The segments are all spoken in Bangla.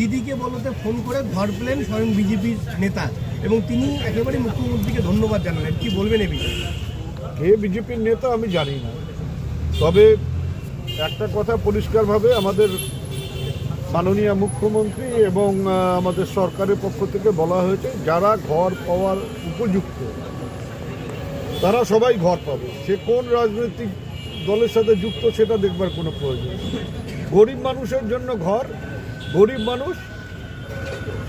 দিদিকে বলতে ফোন করে ঘর পেলেন স্বয়ং বিজেপির নেতা এবং তিনি একেবারে মুখ্যমন্ত্রীকে ধন্যবাদ জানালেন। কি বলবেন এ বিষয়ে? কে বিজেপির নেতা আমি জানি না। তবে একটা কথা পরিষ্কারভাবে আমাদের মাননীয় মুখ্যমন্ত্রী এবং আমাদের সরকারের পক্ষ থেকে বলা হয়েছে, যারা ঘর পাওয়ার উপযুক্ত, তারা সবাই ঘর পাবে। সে কোন রাজনৈতিক দলের সাথে যুক্ত সেটা দেখবার কোনো প্রয়োজন। গরিব মানুষের জন্য ঘর গরিব মানুষ,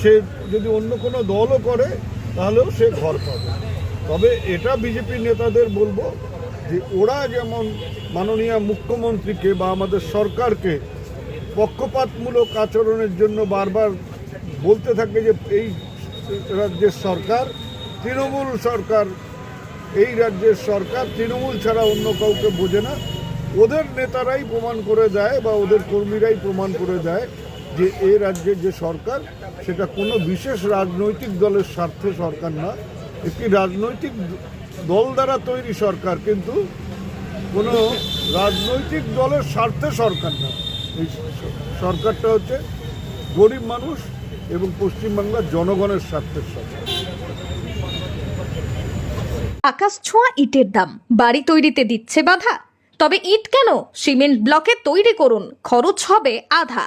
সে যদি অন্য কোনো দলও করে, তাহলেও সে ঘর পাবে। তবে এটা বিজেপি নেতাদের বলব যে ওরা যেমন মাননীয় মুখ্যমন্ত্রীকে বা আমাদের সরকারকে পক্ষপাতমূলক আচরণের জন্য বারবার বলতে থাকে যে এই রাজ্যের সরকার, তৃণমূল সরকার, এই রাজ্যের সরকার তৃণমূল ছাড়া অন্য কাউকে বোঝে না। ওদের নেতারাই প্রমাণ করে দেয় বা ওদের কর্মীরাই প্রমাণ করে দেয় যে এই রাজ্যের যে সরকার, সেটা কোনো বিশেষ রাজনৈতিক দলের স্বার্থে সরকার না। একটি রাজনৈতিক দল দ্বারা তৈরি সরকার, কিন্তু কোনো রাজনৈতিক দলের স্বার্থে সরকার না। এই সরকারটা হচ্ছে গরিব মানুষ এবং পশ্চিমবাংলার জনগণের স্বার্থের সরকার। আকাশ ছোঁয়া ইটের দাম। বাড়ি তৈরিতে দিচ্ছে বাধা। তবে ইট কেন? সিমেন্ট ব্লকে তৈরি করুন। খরচ হবে আধা।